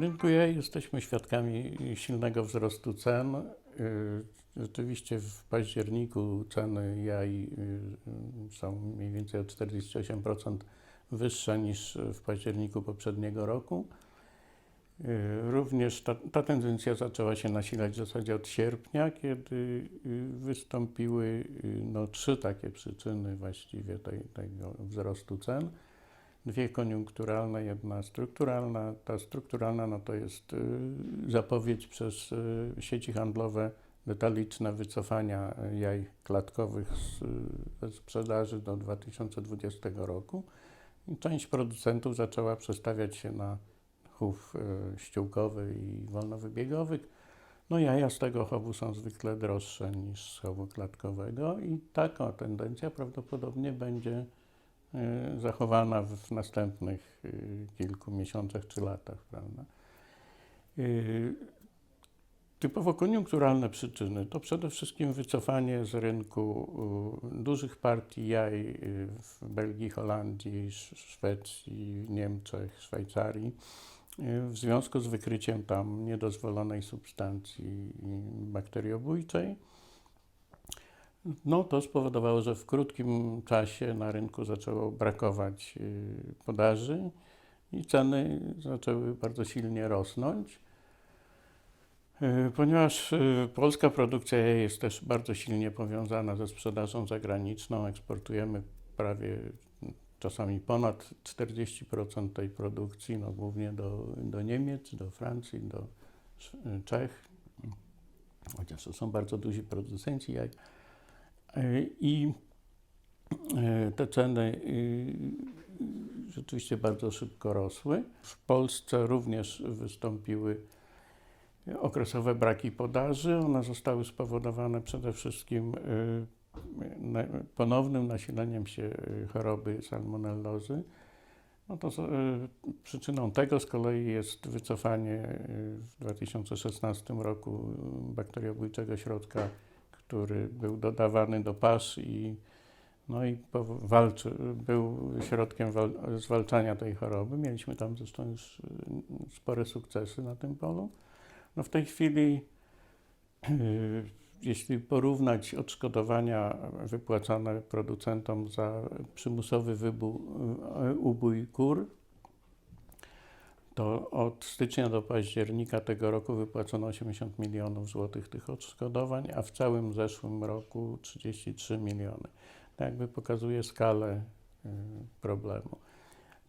Rynku jaj jesteśmy świadkami silnego wzrostu cen. Y, Rzeczywiście w październiku ceny jaj y, są mniej więcej o 48% wyższe niż w październiku poprzedniego roku. Y, Również ta, ta tendencja zaczęła się nasilać w zasadzie od sierpnia, kiedy wystąpiły no, trzy takie przyczyny właściwie tej, tego wzrostu cen. Dwie koniunkturalne, jedna strukturalna. Ta strukturalna no, to jest y, zapowiedź przez y, sieci handlowe detaliczne wycofania y, jaj klatkowych z, ze sprzedaży do 2020 roku. I część producentów zaczęła przestawiać się na chów ściółkowy i wolnowybiegowy. No jaja z tego chowu są zwykle droższe niż z chowu klatkowego i taka tendencja prawdopodobnie będzie zachowana w następnych y, kilku miesiącach czy latach, prawda? Y, Typowo koniunkturalne przyczyny to przede wszystkim wycofanie z rynku y, dużych partii jaj y, w Belgii, Holandii, Sz- Szwecji, Niemczech, Szwajcarii y, w związku z wykryciem tam niedozwolonej substancji y, bakteriobójczej. No to spowodowało, że w krótkim czasie na rynku zaczęło brakować y, podaży i ceny zaczęły bardzo silnie rosnąć. Y, Ponieważ y, polska produkcja jest też bardzo silnie powiązana ze sprzedażą zagraniczną, eksportujemy prawie czasami ponad 40% tej produkcji, no głównie do, do Niemiec, do Francji, do Czech, chociaż to są bardzo duzi producenci jaj. Y, I y, te ceny y, rzeczywiście bardzo szybko rosły. W Polsce również wystąpiły okresowe braki podaży. One zostały spowodowane przede wszystkim y, ponownym nasileniem się y, choroby salmonellozy. No to przyczyną tego z kolei jest wycofanie w 2016 roku bakteriobójczego środka, który był dodawany do pasz i no i walczy, był środkiem wal, zwalczania tej choroby. Mieliśmy tam zresztą już y, spore sukcesy na tym polu. No w tej chwili, y, jeśli porównać odszkodowania wypłacane producentom za przymusowy wybu, y, ubój kur, to od stycznia do października tego roku wypłacono 80 milionów złotych tych odszkodowań, a w całym zeszłym roku 33 miliony. To jakby pokazuje skalę y, problemu.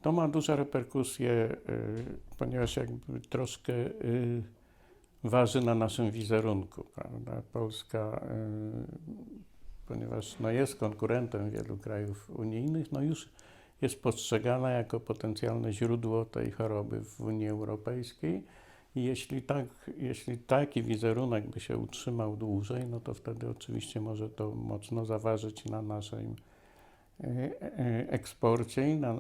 To ma duże reperkusje, y, ponieważ jakby troszkę y, waży na naszym wizerunku. Prawda? Polska, ponieważ no, jest konkurentem wielu krajów unijnych, no już jest postrzegana jako potencjalne źródło tej choroby w Unii Europejskiej. I jeśli, tak, jeśli taki wizerunek by się utrzymał dłużej, no to wtedy oczywiście może to mocno zaważyć na naszym y, y, eksporcie i na,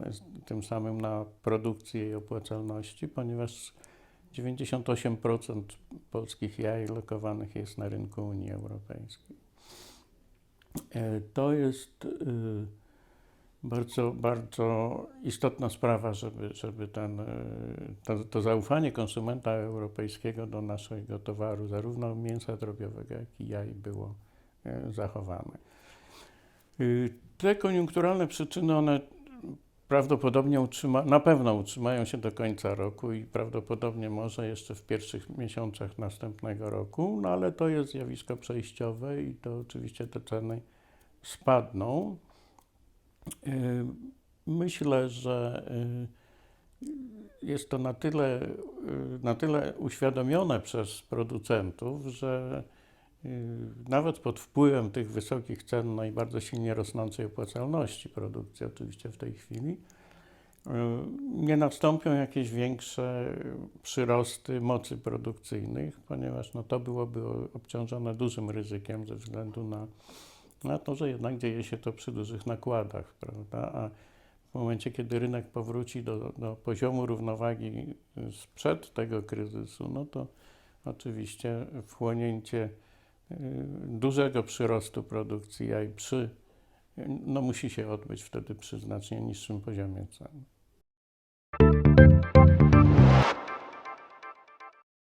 tym samym na produkcji i opłacalności, ponieważ 98% polskich jaj lokowanych jest na rynku Unii Europejskiej. E, To jest y, bardzo, bardzo istotna sprawa, żeby, żeby ten, y, to, to zaufanie konsumenta europejskiego do naszego towaru, zarówno mięsa drobiowego, jak i jaj było e, zachowane. Y, Te koniunkturalne przyczyny, one prawdopodobnie utrzyma, na pewno utrzymają się do końca roku i prawdopodobnie może jeszcze w pierwszych miesiącach następnego roku, no ale to jest zjawisko przejściowe i to oczywiście te ceny spadną. Y, Myślę, że y, jest to na tyle, y, na tyle uświadomione przez producentów, że nawet pod wpływem tych wysokich cen, no i bardzo silnie rosnącej opłacalności produkcji oczywiście w tej chwili, nie nastąpią jakieś większe przyrosty mocy produkcyjnych, ponieważ no, to byłoby obciążone dużym ryzykiem ze względu na, na to, że jednak dzieje się to przy dużych nakładach, prawda? A w momencie, kiedy rynek powróci do, do poziomu równowagi sprzed tego kryzysu, no to oczywiście wchłonięcie y, dużego przyrostu produkcji jaj przy, no musi się odbyć wtedy przy znacznie niższym poziomie cen.